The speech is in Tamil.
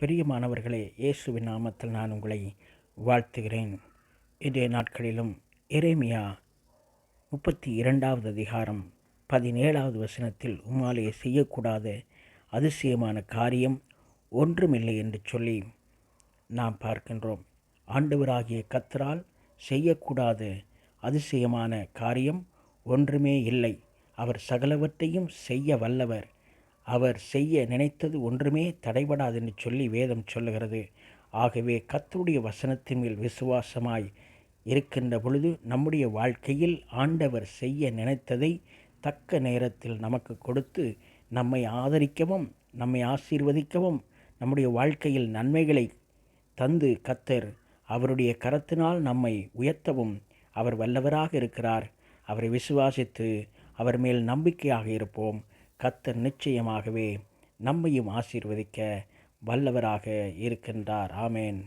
பிரியமானவர்களே இயேசுவின் நாமத்தில் நான் உங்களை வாழ்த்துகிறேன். இன்றைய நாட்களிலும் எரேமியா முப்பத்தி இரண்டாவது அதிகாரம் பதினேழாவது வசனத்தில் உமாலே செய்யக்கூடாத அதிசயமான காரியம் ஒன்றுமில்லை என்று சொல்லி நாம் பார்க்கின்றோம். ஆண்டவராகிய கத்தரால் செய்யக்கூடாத அதிசயமான காரியம் ஒன்றுமே இல்லை. அவர் சகலவற்றையும் செய்ய வல்லவர். அவர் செய்ய நினைத்தது ஒன்றுமே தடைபடாது என்று சொல்லி வேதம் சொல்லுகிறது. ஆகவே கத்தருடைய வசனத்தின் மேல் விசுவாசமாய் இருக்கின்ற பொழுது நம்முடைய வாழ்க்கையில் ஆண்டவர் செய்ய நினைத்ததை தக்க நேரத்தில் நமக்கு கொடுத்து நம்மை ஆதரிக்கவும் நம்மை ஆசீர்வதிக்கவும் நம்முடைய வாழ்க்கையில் நன்மைகளை தந்து கத்தர் அவருடைய கரத்தினால் நம்மை உயர்த்தவும் அவர் வல்லவராக இருக்கிறார். அவரை விசுவாசித்து அவர் மேல் நம்பிக்கையாக இருப்போம். கத்தர் நிச்சயமாகவே நம்மையும் ஆசீர்வதிக்க வல்லவராக இருக்கின்றார். ஆமேன்.